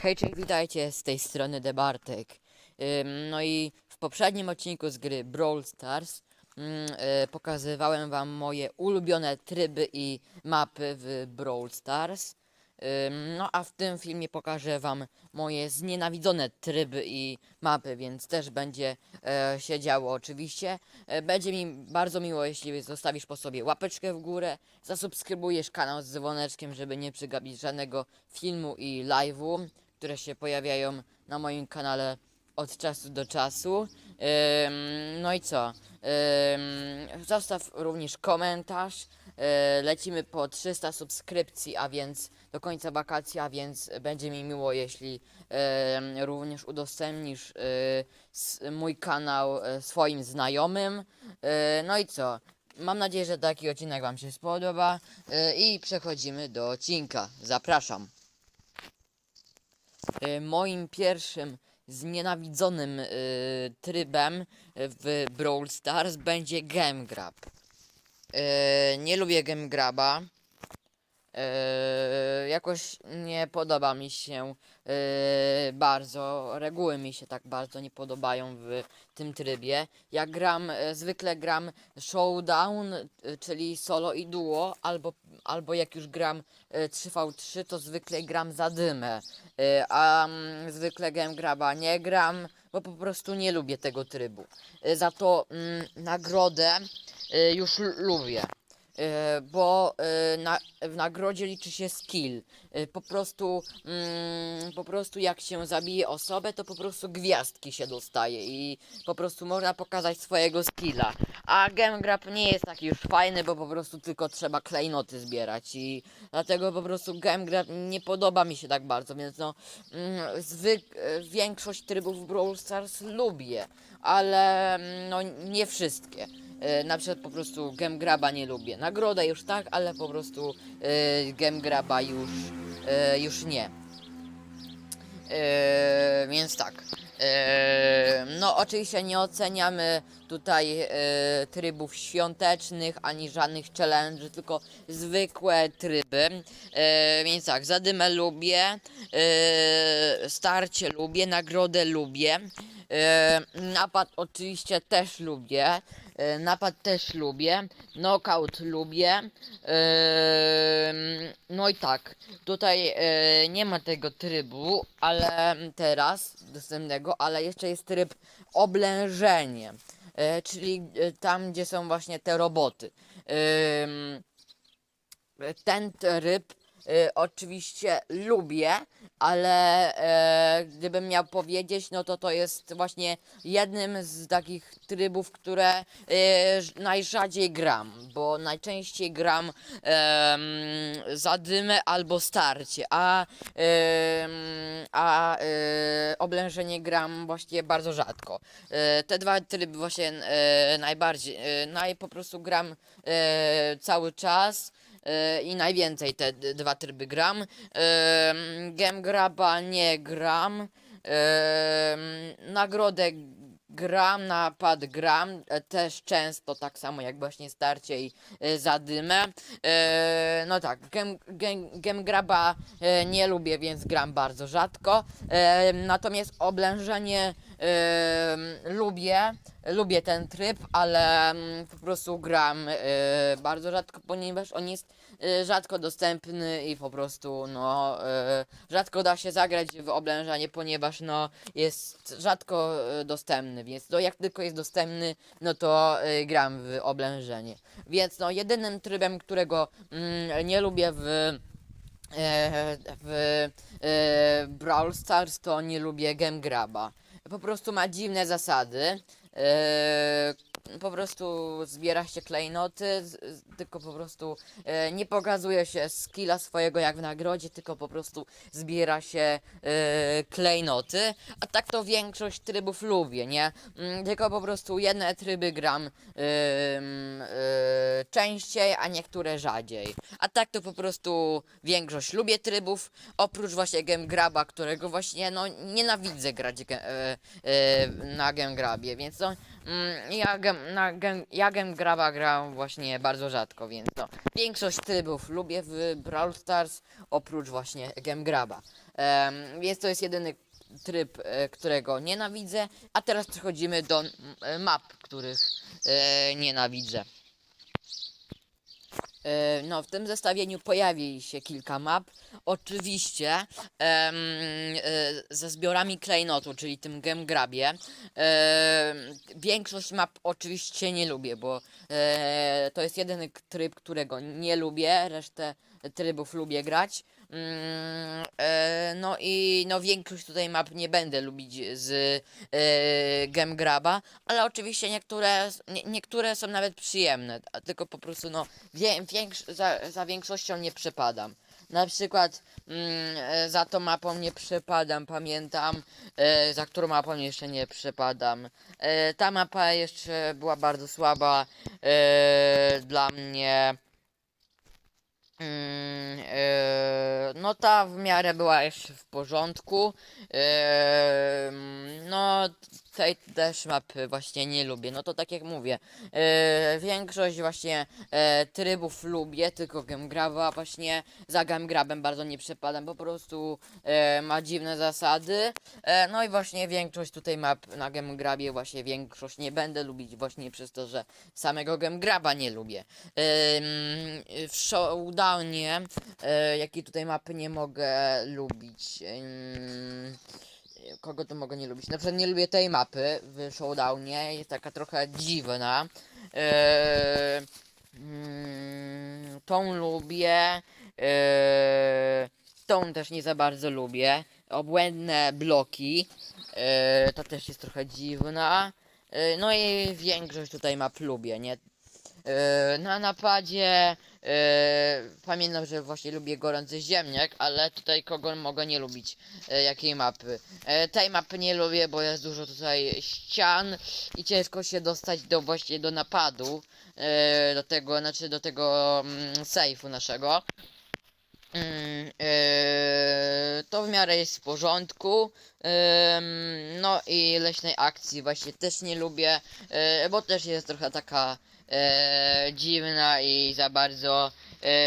Hej, cześć, witajcie, z tej strony Debartek. No i w poprzednim odcinku z gry Brawl Stars ym, e, pokazywałem wam moje ulubione tryby i mapy w Brawl Stars. No a w tym filmie pokażę wam moje znienawidzone tryby i mapy, więc też będzie e, się działo oczywiście. E, będzie mi bardzo miło, jeśli zostawisz po sobie łapeczkę w górę, zasubskrybujesz kanał z dzwoneczkiem, żeby nie przegapić żadnego filmu i live'u, które się pojawiają na moim kanale od czasu do czasu. Ym, no i co? Ym, zostaw również komentarz. Yy, lecimy po 300 subskrypcji, a więc do końca wakacji, a więc będzie mi miło, jeśli ym, również udostępnisz yy, mój kanał yy, swoim znajomym. Yy, no i co? Mam nadzieję, że taki odcinek Wam się spodoba yy, i przechodzimy do odcinka. Zapraszam. Y, moim pierwszym znienawidzonym y, trybem w Brawl Stars będzie Game Grab. Y, nie lubię Game Graba. Y, jakoś nie podoba mi się y, bardzo. Reguły mi się tak bardzo nie podobają w tym trybie. Ja gram, y, zwykle gram Showdown, y, czyli solo i duo, albo, albo jak już gram y, 3v3, to zwykle gram za dymę. Y, a mm, zwykle game graba nie gram, bo po prostu nie lubię tego trybu. Y, za to mm, nagrodę y, już lubię. Y, bo y, na, w nagrodzie liczy się skill. Y, po prostu mm, po prostu jak się zabije osobę, to po prostu gwiazdki się dostaje i po prostu można pokazać swojego skilla. A game grab nie jest taki już fajny, bo po prostu tylko trzeba klejnoty zbierać i dlatego po prostu game grab nie podoba mi się tak bardzo, więc no mm, większość trybów Brawl Stars lubię, ale mm, no nie wszystkie. E, na przykład po prostu Gem Graba nie lubię. Nagrodę już tak, ale po prostu e, Gem Graba już, e, już nie. E, więc tak. No oczywiście nie oceniamy tutaj trybów świątecznych ani żadnych challenge, tylko zwykłe tryby. Więc tak, zadymę lubię, starcie lubię, nagrodę lubię. E, napad oczywiście też lubię. E, napad też lubię. Knockout lubię. Em, no i tak. Tutaj nie ma tego trybu, ale teraz dostępnego, ale jeszcze jest tryb oblężenie. Czyli tam, gdzie są właśnie te roboty. Ten tryb y, oczywiście lubię, ale e, gdybym miał powiedzieć, no to to jest właśnie jednym z takich trybów, które y, najrzadziej gram, bo najczęściej gram em, za dymę albo starcie, a, a oblężenie gram właśnie bardzo rzadko. Te dwa tryby właśnie najbardziej, e, naj po prostu gram cały czas i najwięcej te dwa tryby gram. Game Graba nie gram. Em, Nagrodę gram, napad gram, e, też często tak samo jak właśnie starcie i e, zadymę. E, no tak, game, game, game graba e, nie lubię, więc gram bardzo rzadko. E, natomiast oblężenie e, lubię, lubię ten tryb, ale mm, po prostu gram e, bardzo rzadko, ponieważ on jest e, rzadko dostępny i po prostu no e, rzadko da się zagrać w oblężanie, ponieważ no jest rzadko e, dostępny, więc no jak tylko jest dostępny, no to e, gram w oblężenie. Więc no jedynym trybem, którego mm, nie lubię w e, w e, Brawl Stars to nie lubię Game Graba. Po prostu ma dziwne zasady. E, po prostu zbiera się klejnoty, tylko po prostu e, nie pokazuje się skilla swojego jak w nagrodzie, tylko po prostu zbiera się e, klejnoty. A tak to większość trybów lubię, nie? Mm, Tylko po prostu jedne tryby gram częściej, a niektóre rzadziej. A tak to po prostu większość lubię trybów, oprócz właśnie Game Graba, którego właśnie no nienawidzę grać na Game Grabie, więc no mm, ja, gem, na gem, ja Graba gram właśnie bardzo rzadko, więc no, większość trybów lubię w Brawl Stars, oprócz właśnie Game Graba. Em, więc to jest jedyny tryb, e, którego nienawidzę, a teraz przechodzimy do e, map, których e, nienawidzę. No, w tym zestawieniu pojawi się kilka map. Oczywiście em, e, ze zbiorami klejnotu, czyli tym Gem Grabie. E, większość map oczywiście nie lubię, bo e, to jest jedyny k- tryb, którego nie lubię. Resztę trybów lubię grać. Mm, e, no i no większość tutaj map nie będę lubić z e, Gem Graba, ale oczywiście niektóre, nie, niektóre są nawet przyjemne, tylko po prostu no wie, większ, za, za większością nie przepadam. Na przykład mm, e, za tą mapą nie przepadam, pamiętam, e, za którą mapą jeszcze nie przepadam. E, ta mapa jeszcze była bardzo słaba e, dla mnie. Mm, e, no ta w miarę była jeszcze w porządku. E, mm, no tej też mapy właśnie nie lubię. No to tak jak mówię, e, większość właśnie e, trybów lubię, tylko Gemgraba właśnie za Gemgrabem bardzo nie przepadam, po prostu e, ma dziwne zasady. No i właśnie większość tutaj map na Gemgrabie właśnie większość nie będę lubić właśnie przez to, że samego Gemgraba nie lubię. Ym, w Showdownie, e, jakie tutaj mapy nie mogę lubić. Kogo to mogę nie lubić? Na przykład nie lubię tej mapy w Showdownie, jest taka trochę dziwna. E, mm, tą lubię. E, tą też nie za bardzo lubię. Obłędne bloki. E, to też jest trochę dziwna. No i większość tutaj map lubię, nie? E, na napadzie e, pamiętam, że właśnie lubię gorący ziemniak, ale tutaj kogo mogę nie lubić, e, jakiej mapy. Tej mapy nie lubię, bo jest dużo tutaj ścian i ciężko się dostać do właśnie do napadu, do tego, znaczy do tego mm, sejfu naszego. E, to w miarę jest w porządku. Em, no i leśnej akcji właśnie też nie lubię, e, bo też jest trochę taka e, dziwna i za bardzo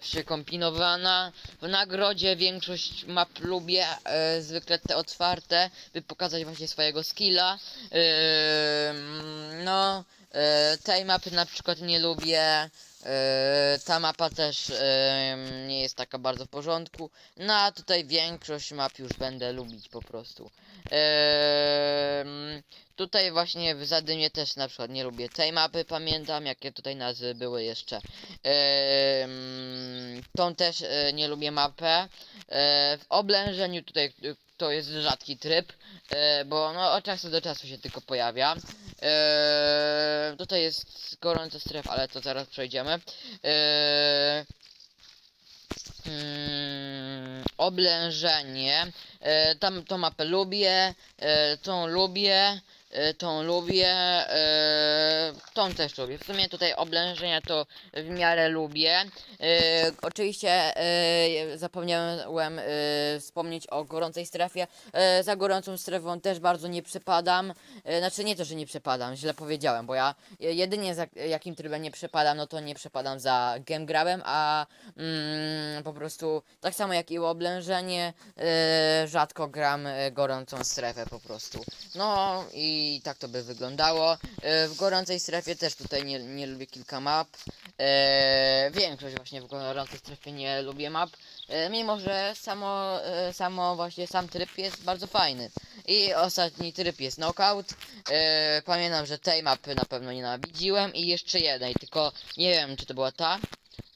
e. W nagrodzie większość map lubię, e, zwykle te otwarte, by pokazać właśnie swojego skilla. Em, no, e, tej mapy na przykład nie lubię. E, ta mapa też em, nie jest taka bardzo w porządku. No a tutaj większość map już będę lubić po prostu. Em, tutaj właśnie w Zadymie też na przykład nie lubię tej mapy, pamiętam jakie tutaj nazwy były jeszcze. Tą też nie lubię mapę. E, w oblężeniu tutaj e, to jest rzadki tryb, e, bo no od czasu do czasu się tylko pojawia. E, tutaj jest gorąca strefa, ale to zaraz przejdziemy. Mm, oblężenie. Tam tą mapę lubię, tą lubię, tą lubię, e, tą też lubię. W sumie tutaj oblężenia to w miarę lubię. E, oczywiście e, zapomniałem e, wspomnieć o gorącej strefie. E, za gorącą strefą też bardzo nie przepadam. E, znaczy nie to, że nie przepadam, źle powiedziałem, bo ja je- jedynie za jakim trybem nie przepadam, no to nie przepadam za game grabem, a mm, po prostu tak samo jak i oblężenie, e, rzadko gram e, gorącą strefę po prostu. No i tak to by wyglądało. E, w gorącej strefie też tutaj nie, nie lubię kilka map. E, większość właśnie w gorącej strefie nie lubię map. E, mimo, że samo, e, samo właśnie sam tryb jest bardzo fajny. I ostatni tryb jest knockout. E, pamiętam, że tej mapy na pewno nienawidziłem i jeszcze jednej, tylko nie wiem czy to była ta.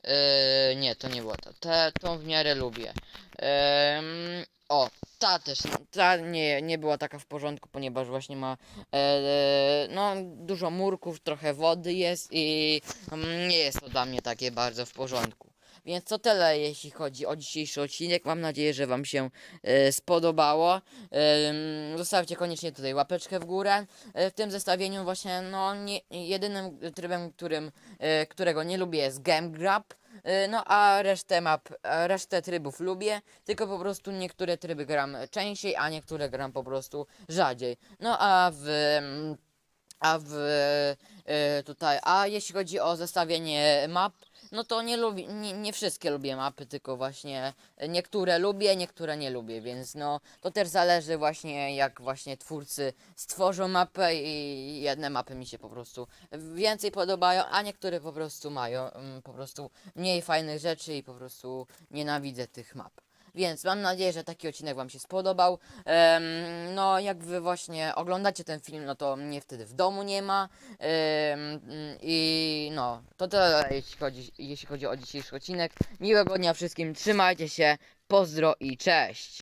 E, nie, to nie była ta. Tą w miarę lubię. Em, o, ta też, ta nie, nie była taka w porządku, ponieważ właśnie ma e, no, dużo murków, trochę wody jest i mm, nie jest to dla mnie takie bardzo w porządku. Więc to tyle, jeśli chodzi o dzisiejszy odcinek. Mam nadzieję, że Wam się e, spodobało. Em, zostawcie koniecznie tutaj łapeczkę w górę. E, w tym zestawieniu właśnie, no, nie, jedynym trybem, którym, e, którego nie lubię jest Game Grab. E, No a resztę map, resztę trybów lubię, tylko po prostu niektóre tryby gram częściej, a niektóre gram po prostu rzadziej. No a w mm, A w e, tutaj, a jeśli chodzi o zestawienie map, no to nie lubię, nie, nie wszystkie lubię mapy, tylko właśnie niektóre lubię, niektóre nie lubię, więc no to też zależy właśnie jak właśnie twórcy stworzą mapę i jedne mapy mi się po prostu więcej podobają, a niektóre po prostu mają mm, po prostu mniej fajnych rzeczy i po prostu nienawidzę tych map. Więc mam nadzieję, że taki odcinek Wam się spodobał. No, jak Wy właśnie oglądacie ten film, no to mnie wtedy w domu nie ma. I no, to tyle, jeśli chodzi, jeśli chodzi o dzisiejszy odcinek. Miłego dnia wszystkim, trzymajcie się, pozdro i cześć!